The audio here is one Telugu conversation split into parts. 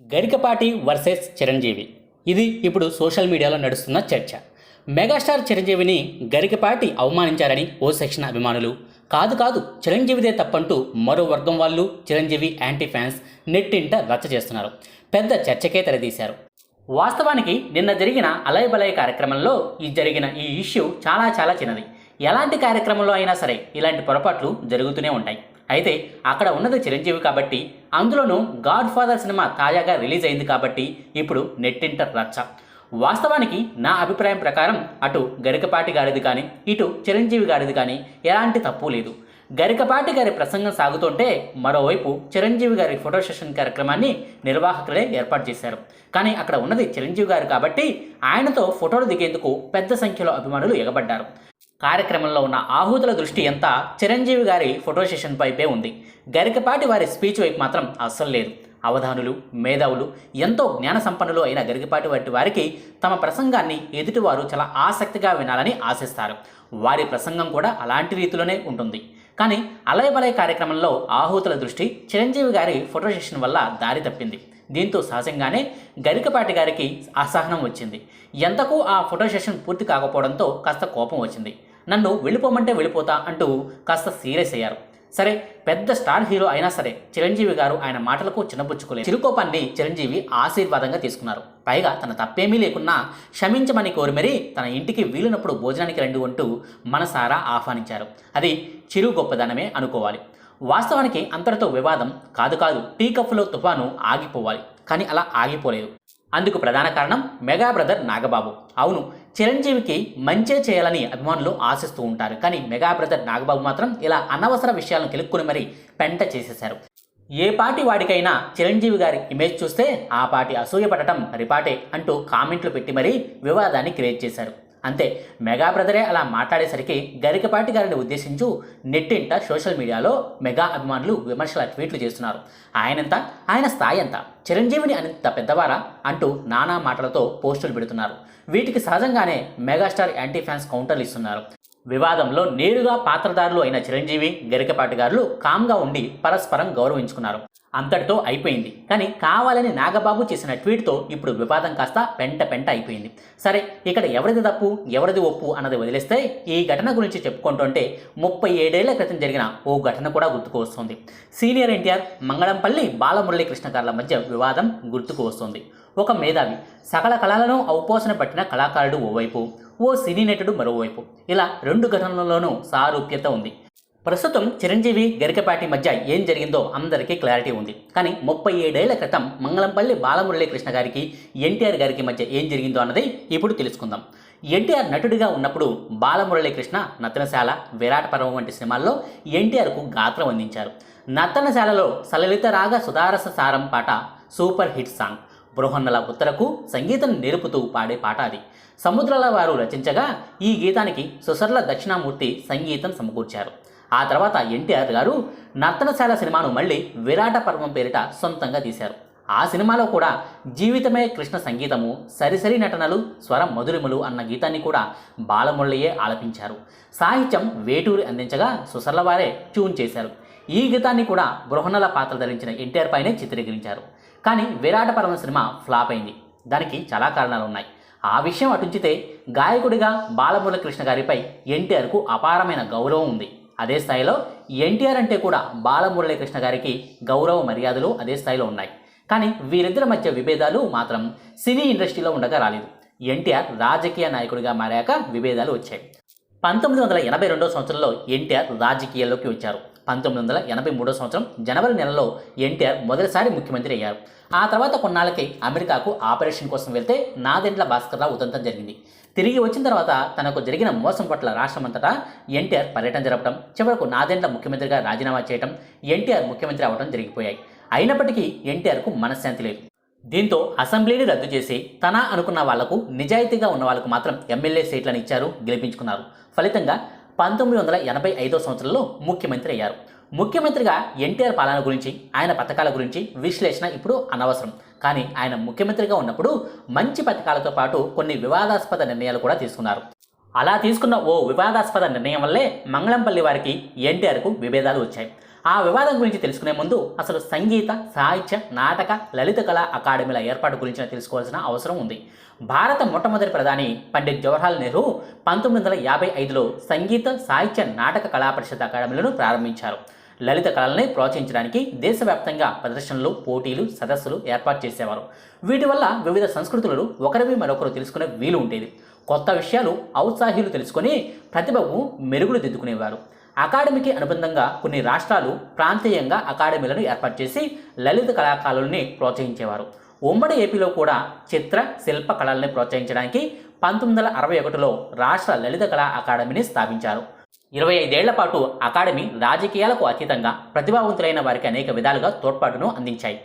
గరికపాటి వర్సెస్ చిరంజీవి. ఇది ఇప్పుడు సోషల్ మీడియాలో నడుస్తున్న చర్చ. మెగాస్టార్ చిరంజీవిని గరికపాటి అవమానించారని ఓ సెక్షన్ అభిమానులు. కాదు కాదు చిరంజీవిదే తప్పంటూ మరో వర్గం వాళ్ళు చిరంజీవి యాంటీ ఫ్యాన్స్ నెట్టింట రచ్చ చేస్తున్నారు. పెద్ద చర్చకే తెరదీశారు. వాస్తవానికి నిన్న జరిగిన అలయబలయ కార్యక్రమంలో ఈ జరిగిన ఈ ఇష్యూ చాలా చాలా చిన్నది. ఎలాంటి కార్యక్రమంలో అయినా సరే ఇలాంటి పొరపాట్లు జరుగుతూనే ఉంటాయి. అయితే అక్కడ ఉన్నది చిరంజీవి కాబట్టి అందులోనూ గాడ్ ఫాదర్ సినిమా తాజాగా రిలీజ్ అయింది కాబట్టి ఇప్పుడు నెట్టింట రచ్చ. వాస్తవానికి నా అభిప్రాయం ప్రకారం అటు గరికపాటి గారిది కానీ ఇటు చిరంజీవి గారిది కానీ ఎలాంటి తప్పు లేదు. గరికపాటి గారి ప్రసంగం సాగుతుంటే మరోవైపు చిరంజీవి గారి ఫోటో సెషన్ కార్యక్రమాన్ని నిర్వాహకులే ఏర్పాటు చేశారు. కానీ అక్కడ ఉన్నది చిరంజీవి గారు కాబట్టి ఆయనతో ఫోటోలు దిగేందుకు పెద్ద సంఖ్యలో అభిమానులు ఎగబడ్డారు. కార్యక్రమంలో ఉన్న ఆహుతుల దృష్టి అంతా చిరంజీవి గారి ఫోటో సెషన్ పైపే ఉంది. గరికపాటి వారి స్పీచ్ వైపు మాత్రం అస్సలు లేదు. అవధానులు మేధావులు ఎంతో జ్ఞాన సంపన్నులు అయిన గరికపాటి వంటి వారికి తమ ప్రసంగాన్ని ఎదుటివారు చాలా ఆసక్తిగా వినాలని ఆశిస్తారు. వారి ప్రసంగం కూడా అలాంటి రీతిలోనే ఉంటుంది. కానీ అలయబలయ కార్యక్రమంలో ఆహుతుల దృష్టి చిరంజీవి గారి ఫోటో సెషన్ వల్ల దారి తప్పింది. దీంతో సహజంగానే గరికపాటి గారికి అసహనం వచ్చింది. ఎంతకు ఆ ఫోటో సెషన్ పూర్తి కాకపోవడంతో కాస్త కోపం వచ్చింది. నన్ను వెళ్ళిపోమంటే వెళ్ళిపోతా అంటూ కాస్త సీరియస్ అయ్యారు. సరే పెద్ద స్టార్ హీరో అయినా సరే చిరంజీవి గారు ఆయన మాటలకు చిన్నపుచ్చుకోలేదు చిరుకోపాన్ని చిరంజీవి ఆశీర్వాదంగా తీసుకున్నారు. పైగా తన తప్పేమీ లేకున్నా క్షమించమని కోరి మరీ తన ఇంటికి వీలునప్పుడు భోజనానికి రండి అంటూ మనసారా ఆహ్వానించారు. అది చిరు గొప్పదనమే అనుకోవాలి. వాస్తవానికి అంతటితో వివాదం కాదు కాదు టీ కప్పులో తుఫాను ఆగిపోవాలి. కానీ అలా ఆగిపోలేదు. అందుకు ప్రధాన కారణం మెగా బ్రదర్ నాగబాబు. అవును చిరంజీవికి మంచే చేయాలని అభిమానులు ఆశిస్తూ ఉంటారు. కానీ మెగా బ్రదర్ నాగబాబు మాత్రం ఇలా అనవసర విషయాలను కెలుక్కుని మరీ పెంట చేసేశారు. ఏ పాటి వాడికైనా చిరంజీవి గారి ఇమేజ్ చూస్తే ఆ పాటి అసూయపడటం పరిపాటే అంటూ కామెంట్లు పెట్టి మరీ వివాదాన్ని క్రియేట్ చేశారు. అంతే. మెగా బ్రదరే అలా మాట్లాడేసరికి గరికపాటి గారిని ఉద్దేశించు నెట్టింట సోషల్ మీడియాలో మెగా అభిమానులు విమర్శల ట్వీట్లు చేస్తున్నారు. ఆయనంత? ఆయన స్థాయి ఎంత? చిరంజీవిని అంత పెద్దవారా? అంటూ నానా మాటలతో పోస్టులు పెడుతున్నారు. వీటికి సహజంగానే మెగాస్టార్ యాంటీ ఫ్యాన్స్ కౌంటర్లు ఇస్తున్నారు. వివాదంలో నేరుగా పాత్రదారులు అయిన చిరంజీవి గరికపాటి గారులు కామ్గా ఉండి పరస్పరం గౌరవించుకున్నారు. అంతటితో అయిపోయింది. కానీ కావాలని నాగబాబు చేసిన ట్వీట్తో ఇప్పుడు వివాదం కాస్త పెంట పెంట అయిపోయింది. సరే ఇక్కడ ఎవరిది తప్పు ఎవరిది ఒప్పు అన్నది వదిలేస్తే ఈ ఘటన గురించి చెప్పుకుంటుంటే ముప్పై ఏడేళ్ళ క్రితం జరిగిన ఓ ఘటన కూడా గుర్తుకు వస్తుంది. సీనియర్ ఎన్టీఆర్ మంగళంపల్లి బాలమురళీకృష్ణ గారుల మధ్య వివాదం గుర్తుకు వస్తుంది. ఒక మేధావి సకల కళలను ఔపోసన పట్టిన కళాకారుడు ఓవైపు ఓ సినీ నటుడు మరోవైపు. ఇలా రెండు ఘటనలలోనూ సారూప్యత ఉంది. ప్రస్తుతం చిరంజీవి గరికపాటి మధ్య ఏం జరిగిందో అందరికీ క్లారిటీ ఉంది. కానీ ముప్పై ఏడేళ్ళ క్రితం మంగళంపల్లి బాలమురళీకృష్ణ గారికి ఎన్టీఆర్ గారికి మధ్య ఏం జరిగిందో అన్నది ఇప్పుడు తెలుసుకుందాం. ఎన్టీఆర్ నటుడిగా ఉన్నప్పుడు బాలమురళీకృష్ణ నతనశాల విరాట్ పర్వం వంటి సినిమాల్లో ఎన్టీఆర్కు గాత్రం అందించారు. నతనశాలలో సలలిత రాగ సుధారస సారం పాట సూపర్ హిట్ సాంగ్. బృహన్నల ఉత్తరకు సంగీతం నేర్పుతూ పాడే పాట అది. సముద్రాల వారు రచించగా ఈ గీతానికి సుసర్ల దక్షిణామూర్తి సంగీతం సమకూర్చారు. ఆ తర్వాత ఎన్టీఆర్ గారు నర్తనశాల సినిమాను మళ్ళీ విరాట పర్వం పేరిట సొంతంగా తీశారు. ఆ సినిమాలో కూడా జీవితమే కృష్ణ సంగీతము సరిసరి నటనలు స్వర మధురిమలు అన్న గీతాన్ని కూడా బాలమురళియే ఆలపించారు. సాహిత్యం వేటూరి అందించగా సుసర్లవారే ట్యూన్ చేశారు. ఈ గీతాన్ని కూడా బృహన్నల పాత్ర ధరించిన ఎన్టీఆర్ పైనే చిత్రీకరించారు. కానీ విరాట పర్వం సినిమా ఫ్లాప్ అయింది. దానికి చాలా కారణాలు ఉన్నాయి ఆ విషయం అటుంచితే గాయకుడిగా బాలమురళకృష్ణ గారిపై ఎన్టీఆర్కు అపారమైన గౌరవం ఉంది. అదే స్థాయిలో ఎన్టీఆర్ అంటే కూడా బాలమురళీకృష్ణ గారికి గౌరవ మర్యాదలు అదే స్థాయిలో ఉన్నాయి. కానీ వీరిద్దరి మధ్య విభేదాలు మాత్రం సినీ ఇండస్ట్రీలో ఉండగా రాలేదు. ఎన్టీఆర్ రాజకీయ నాయకుడిగా మారాక విభేదాలు వచ్చాయి. పంతొమ్మిది వందల ఎనభై రెండో సంవత్సరంలో ఎన్టీఆర్ రాజకీయాల్లోకి వచ్చారు. పంతొమ్మిది వందల ఎనభై మూడో సంవత్సరం జనవరి నెలలో ఎన్టీఆర్ మొదటిసారి ముఖ్యమంత్రి అయ్యారు. ఆ తర్వాత కొన్నాళ్ళకి అమెరికాకు ఆపరేషన్ కోసం వెళ్తే నాదెండ్ల భాస్కర్రావు ఉదంతం జరిగింది. తిరిగి వచ్చిన తర్వాత తనకు జరిగిన మోసం పట్ల రాష్ట్రమంతటా ఎన్టీఆర్ పర్యటన జరపడం చివరకు నాదెండ్ల ముఖ్యమంత్రిగా రాజీనామా చేయడం ఎన్టీఆర్ ముఖ్యమంత్రి అవడం జరిగిపోయాయి. అయినప్పటికీ ఎన్టీఆర్కు మనశ్శాంతి లేదు. దీంతో అసెంబ్లీని రద్దు చేసి తన అనుకున్న వాళ్ళకు నిజాయితీగా ఉన్న వాళ్ళకు మాత్రం ఎమ్మెల్యే సీట్లను ఇచ్చారు గెలిపించుకున్నారు. ఫలితంగా పంతొమ్మిది వందల ఎనభై ఐదో సంవత్సరంలో ముఖ్యమంత్రి అయ్యారు. ముఖ్యమంత్రిగా ఎన్టీఆర్ పాలన గురించి ఆయన పథకాల గురించి విశ్లేషణ ఇప్పుడు అనవసరం. కానీ ఆయన ముఖ్యమంత్రిగా ఉన్నప్పుడు మంచి పథకాలతో పాటు కొన్ని వివాదాస్పద నిర్ణయాలు కూడా తీసుకున్నారు. అలా తీసుకున్న ఓ వివాదాస్పద నిర్ణయం వల్లే మంగళంపల్లి వారికి ఎన్టీఆర్కు విభేదాలు వచ్చాయి. ఆ వివాదం గురించి తెలుసుకునే ముందు అసలు సంగీత సాహిత్య నాటక లలిత కళా అకాడమీల ఏర్పాటు గురించి తెలుసుకోవాల్సిన అవసరం ఉంది. భారత మొట్టమొదటి ప్రధాని పండిత్ జవహర్లాల్ నెహ్రూ పంతొమ్మిది వందల యాభై ఐదులో సంగీత సాహిత్య నాటక కళా పరిషత్ అకాడమీలను ప్రారంభించారు. లలిత కళల్ని ప్రోత్సహించడానికి దేశవ్యాప్తంగా ప్రదర్శనలు పోటీలు సదస్సులు ఏర్పాటు చేసేవారు. వీటి వల్ల వివిధ సంస్కృతులను ఒకరివి మరొకరు తెలుసుకునే వీలు ఉండేది. కొత్త విషయాలు ఔత్సాహ్యులు తెలుసుకొని ప్రతిభకు మెరుగులు దిద్దుకునేవారు. అకాడమీకి అనుబంధంగా కొన్ని రాష్ట్రాలు ప్రాంతీయంగా అకాడమీలను ఏర్పాటు చేసి లలిత కళాకారుల్ని ప్రోత్సహించేవారు. ఉమ్మడి ఏపీలో కూడా చిత్ర శిల్ప కళల్ని ప్రోత్సహించడానికి పంతొమ్మిది వందల అరవై ఒకటిలో రాష్ట్ర లలిత కళా అకాడమీని స్థాపించారు. ఇరవై ఐదేళ్ళ పాటు అకాడమీ రాజకీయాలకు అతీతంగా ప్రతిభావంతులైన వారికి అనేక విధాలుగా తోడ్పాటును అందించాయి.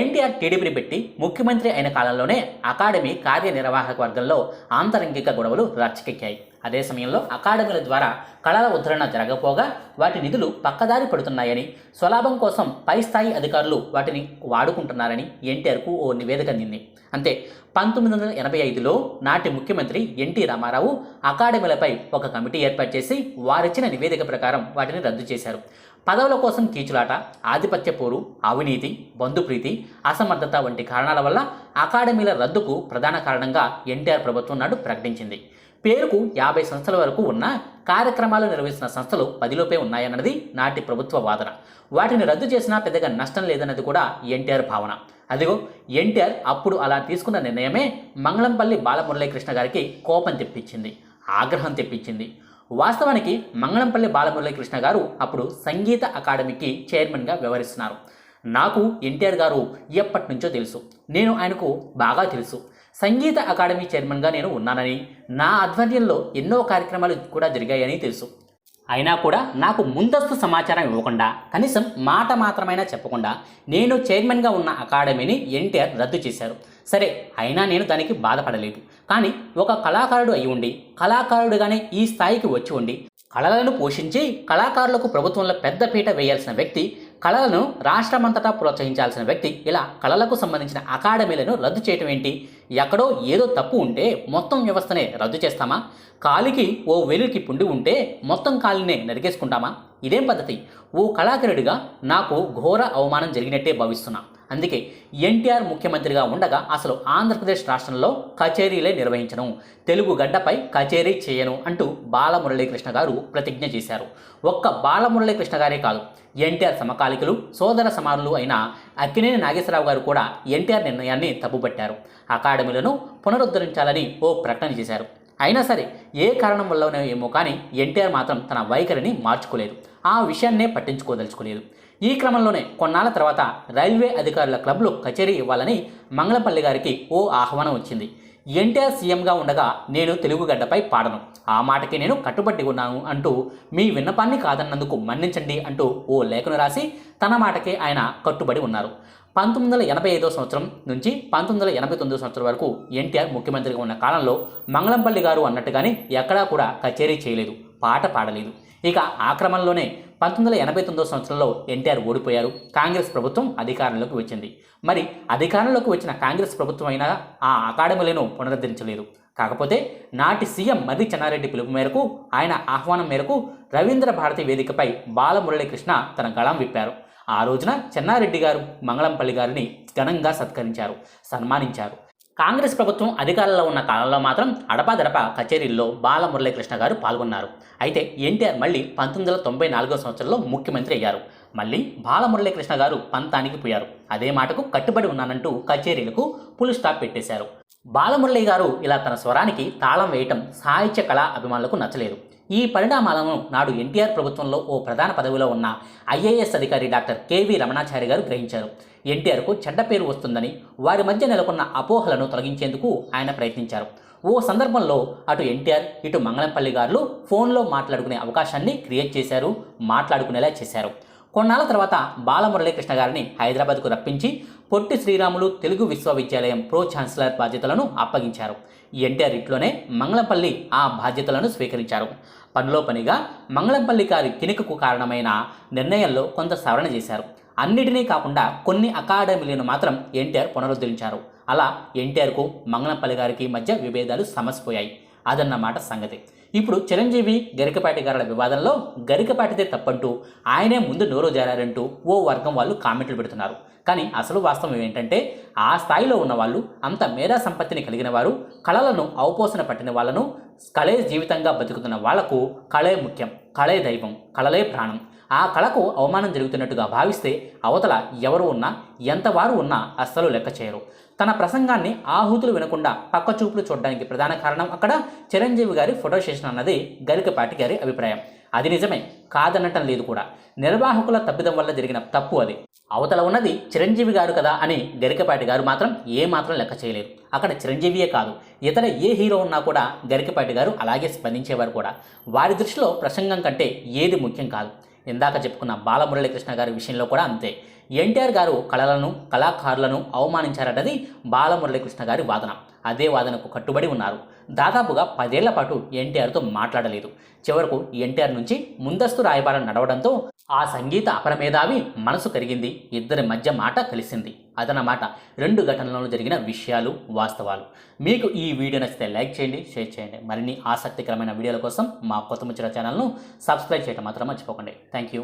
ఎన్టీఆర్ టీడీపీని పెట్టి ముఖ్యమంత్రి అయిన కాలంలోనే అకాడమీ కార్యనిర్వాహక వర్గంలో ఆంతరంగిక గొడవలు రచ్చకెక్కాయి అదే సమయంలో అకాడమీల ద్వారా కళల ఉద్ధరణ జరగపోగా వాటి నిధులు పక్కదారి పడుతున్నాయని స్వలాభం కోసం పై స్థాయి అధికారులు వాటిని వాడుకుంటున్నారని ఎన్టీఆర్కు ఓ నివేదిక అందింది. అంతే పంతొమ్మిది వందల ఎనభై ఐదులో నాటి ముఖ్యమంత్రి ఎన్టీ రామారావు అకాడమీలపై ఒక కమిటీ ఏర్పాటు చేసి వారిచ్చిన నివేదిక ప్రకారం వాటిని రద్దు చేశారు. పదవుల కోసం కీచులాట ఆధిపత్య పోరు అవినీతి బంధుప్రీతి అసమర్థత వంటి కారణాల వల్ల అకాడమీల రద్దుకు ప్రధాన కారణంగా ఎన్టీఆర్ ప్రభుత్వం నాడు ప్రకటించింది. పేరుకు యాభై సంస్థల వరకు ఉన్న కార్యక్రమాలు నిర్వహిస్తున్న సంస్థలు పదిలోపే ఉన్నాయన్నది నాటి ప్రభుత్వ వాదన. వాటిని రద్దు చేసినా పెద్దగా నష్టం లేదన్నది కూడా ఎన్టీఆర్ భావన. అదిగో ఎన్టీఆర్ అప్పుడు అలా తీసుకున్న నిర్ణయమే మంగళంపల్లి బాలమురళీకృష్ణ గారికి కోపం తెప్పించింది ఆగ్రహం తెప్పించింది. వాస్తవానికి మంగళంపల్లి బాలమురళీకృష్ణ గారు అప్పుడు సంగీత అకాడమీకి చైర్మన్గా వ్యవహరిస్తున్నారు. నాకు ఎన్టీఆర్ గారు ఎప్పటి నుంచో తెలుసు. నేను ఆయనకు బాగా తెలుసు. సంగీత అకాడమీ చైర్మన్గా నేను ఉన్నానని నా ఆధ్వర్యంలో ఎన్నో కార్యక్రమాలు కూడా జరిగాయని తెలుసు. అయినా కూడా నాకు ముందస్తు సమాచారం ఇవ్వకుండా కనీసం మాట మాత్రమైనా చెప్పకుండా నేను చైర్మన్గా ఉన్న అకాడమీని ఎన్టీఆర్ రద్దు చేశారు. సరే అయినా నేను దానికి బాధపడలేదు. కానీ ఒక కళాకారుడు అయి ఉండి కళాకారుడుగానే ఈ స్థాయికి వచ్చి ఉండి కళలను పోషించి కళాకారులకు ప్రభుత్వంలో పెద్ద పీట వేయాల్సిన వ్యక్తి కళలను రాష్ట్రమంతటా ప్రోత్సహించాల్సిన వ్యక్తి ఇలా కళలకు సంబంధించిన అకాడమీలను రద్దు చేయటం ఏంటి? ఎక్కడో ఏదో తప్పు ఉంటే మొత్తం వ్యవస్థనే రద్దు చేస్తామా? కాలికి ఓ వెలుకి పుండి ఉంటే మొత్తం కాలినే నరికేసుకుంటామా? ఇదేం పద్ధతి? ఓ కళాకారుడిగా నాకు ఘోర అవమానం జరిగినట్టే భావిస్తున్నా. అందుకే ఎన్టీఆర్ ముఖ్యమంత్రిగా ఉండగా అసలు ఆంధ్రప్రదేశ్ రాష్ట్రంలో కచేరీలే నిర్వహించను. తెలుగు గడ్డపై కచేరీ చేయను అంటూ బాలమురళీకృష్ణ గారు ప్రతిజ్ఞ చేశారు. ఒక్క బాలమురళీకృష్ణ గారే కాదు ఎన్టీఆర్ సమకాలికులు సోదర సమానులు అయిన అక్కినేని నాగేశ్వరరావు గారు కూడా ఎన్టీఆర్ నిర్ణయాన్ని తప్పుపట్టారు అకాడమీలను పునరుద్ధరించాలని ఓ ప్రకటన చేశారు. అయినా సరే ఏ కారణం వల్లనో ఏమో కానీ ఎన్టీఆర్ మాత్రం తన వైఖరిని మార్చుకోలేదు. ఆ విషయాన్నే పట్టించుకోదలుచుకోలేదు. ఈ క్రమంలోనే కొన్నాళ్ళ తర్వాత రైల్వే అధికారుల క్లబ్లో కచేరీ ఇవ్వాలని మంగళపల్లి గారికి ఓ ఆహ్వానం వచ్చింది. ఎన్టీఆర్ సీఎంగా ఉండగా నేను తెలుగు గడ్డపై పాడను. ఆ మాటకి నేను కట్టుబడి ఉన్నాను అంటూ మీ విన్నపాన్ని కాదన్నందుకు మన్నించండి అంటూ ఓ లేఖను రాసి తన మాటకే ఆయన కట్టుబడి ఉన్నారు. పంతొమ్మిది వందల ఎనభై ఐదో సంవత్సరం నుంచి పంతొమ్మిది వందల ఎనభై తొమ్మిదో సంవత్సరం వరకు ఎన్టీఆర్ ముఖ్యమంత్రిగా ఉన్న కాలంలో మంగళంపల్లి గారు అన్నట్టుగానే ఎక్కడా కూడా కచేరీ చేయలేదు. పాట పాడలేదు. ఇక ఆ క్రమంలోనే పంతొమ్మిది వందల ఎనభై తొమ్మిదో సంవత్సరంలో ఎన్టీఆర్ ఓడిపోయారు. కాంగ్రెస్ ప్రభుత్వం అధికారంలోకి వచ్చింది. మరి అధికారంలోకి వచ్చిన కాంగ్రెస్ ప్రభుత్వం అయినా ఆ అకాడమీలను పునరుద్ధరించలేదు. కాకపోతే నాటి సీఎం మర్రి చెన్నారెడ్డి పిలుపు మేరకు ఆయన ఆహ్వానం మేరకు రవీంద్ర భారతి వేదికపై బాలమురళీకృష్ణ తన గళం విప్పారు. ఆ రోజున చెన్నారెడ్డి గారు మంగళంపల్లి గారిని ఘనంగా సత్కరించారు సన్మానించారు. కాంగ్రెస్ ప్రభుత్వం అధికారంలో ఉన్న కాలంలో మాత్రం అడపాదడప కచేరీల్లో బాలమురళీకృష్ణ గారు పాల్గొన్నారు. అయితే ఎన్టీఆర్ మళ్ళీ పంతొమ్మిది వందల తొంభై నాలుగో సంవత్సరంలో ముఖ్యమంత్రి అయ్యారు. మళ్ళీ బాలమురళీకృష్ణ గారు పంతానికి పోయారు. అదే మాటకు కట్టుబడి ఉన్నానంటూ కచేరీలకు పులు స్టాప్ పెట్టేశారు. బాలమురళి గారు ఇలా తన స్వరానికి తాళం వేయటం సాహిత్య కళా అభిమానులకు నచ్చలేదు. ఈ పరిణామాలను నాడు ఎన్టీఆర్ ప్రభుత్వంలో ఓ ప్రధాన పదవిలో ఉన్న ఐఏఎస్ అధికారి డాక్టర్ కేవీ రమణాచారి గారు గ్రహించారు. ఎన్టీఆర్కు చెడ్డ పేరు వస్తుందని వారి మధ్య నెలకొన్న అపోహలను తొలగించేందుకు ఆయన ప్రయత్నించారు. ఓ సందర్భంలో అటు ఎన్టీఆర్ ఇటు మంగళంపల్లి గారు ఫోన్లో మాట్లాడుకునే అవకాశాన్ని క్రియేట్ చేశారు మాట్లాడుకునేలా చేశారు. కొన్నాళ్ళ తర్వాత బాలమురళీకృష్ణ గారిని హైదరాబాద్కు రప్పించి పొట్టి శ్రీరాములు తెలుగు విశ్వవిద్యాలయం ప్రో ఛాన్సలర్ బాధ్యతలను అప్పగించారు. ఎన్టీఆర్ ఇంట్లోనే మంగళంపల్లి ఆ బాధ్యతలను స్వీకరించారు. పనిలో పనిగా మంగళంపల్లి గారి కినికకు కారణమైన నిర్ణయంలో కొంత సవరణ చేశారు. అన్నిటినీ కాకుండా కొన్ని అకాడమీలను మాత్రం ఎన్టీఆర్ పునరుద్ధరించారు. అలా ఎన్టీఆర్కు మంగళంపల్లి గారికి మధ్య విభేదాలు సమసిపోయాయి. అదన్నమాట సంగతి. ఇప్పుడు చిరంజీవి గరికపాటి గారుల వివాదంలో గరికపాటిదే తప్పంటూ ఆయనే ముందు నోరు జారారంటూ ఓ వర్గం వాళ్ళు కామెంట్లు పెడుతున్నారు. కానీ అసలు వాస్తవం ఏంటంటే ఆ స్థాయిలో ఉన్న వాళ్ళు అంత మేధా సంపత్తిని కలిగిన వారు కళలను అవపోసన పట్టిన వాళ్ళను కళే జీవితంగా బతుకుతున్న వాళ్ళకు కళే ముఖ్యం. కళే దైవం కళలే ప్రాణం. ఆ కళకు అవమానం జరుగుతున్నట్టుగా భావిస్తే అవతల ఎవరు ఉన్నా ఎంతవారు ఉన్నా అస్సలు లెక్క చేయరు. తన ప్రసంగాన్ని ఆహుతులు వినకుండా పక్క చూపులు చూడడానికి ప్రధాన కారణం అక్కడ చిరంజీవి గారి ఫోటో సెషన్ అన్నది గరికపాటి గారి అభిప్రాయం. అది నిజమే కాదనటం లేదు కూడా. నిర్వాహకుల తప్పిదం వల్ల జరిగిన తప్పు అది. అవతల ఉన్నది చిరంజీవి గారు కదా అని గరికపాటి గారు మాత్రం ఏ మాత్రం లెక్క చేయలేరు. అక్కడ చిరంజీవియే కాదు ఇతర ఏ హీరో ఉన్నా కూడా గరికపాటి గారు అలాగే స్పందించేవారు కూడా. వారి దృష్టిలో ప్రసంగం కంటే ఏది ముఖ్యం కాదు. ఇందాక చెప్పుకున్న బాలమురళీకృష్ణ గారి విషయంలో కూడా అంతే. ఎన్టీఆర్ గారు కళలను కళాకారులను అవమానించారన్నది బాలమురళీకృష్ణ గారి వాదన. అదే వాదనకు కట్టుబడి ఉన్నారు. దాదాపుగా పదేళ్ళ పాటు ఎన్టీఆర్తో మాట్లాడలేదు. చివరకు ఎన్టీఆర్ నుంచి ముందస్తు రాయబారం నడవడంతో ఆ సంగీత అపరమేధావి మనసు కరిగింది. ఇద్దరి మధ్య మాట కలిసింది. అదనమాట రెండు ఘటనలలో జరిగిన విషయాలు వాస్తవాలు. మీకు ఈ వీడియో నచ్చితే లైక్ చేయండి షేర్ చేయండి. మరిన్ని ఆసక్తికరమైన వీడియోల కోసం మా కొత్త ముచ్చట ఛానల్ను సబ్స్క్రైబ్ చేయడం మాత్రం మర్చిపోకండి. Thank you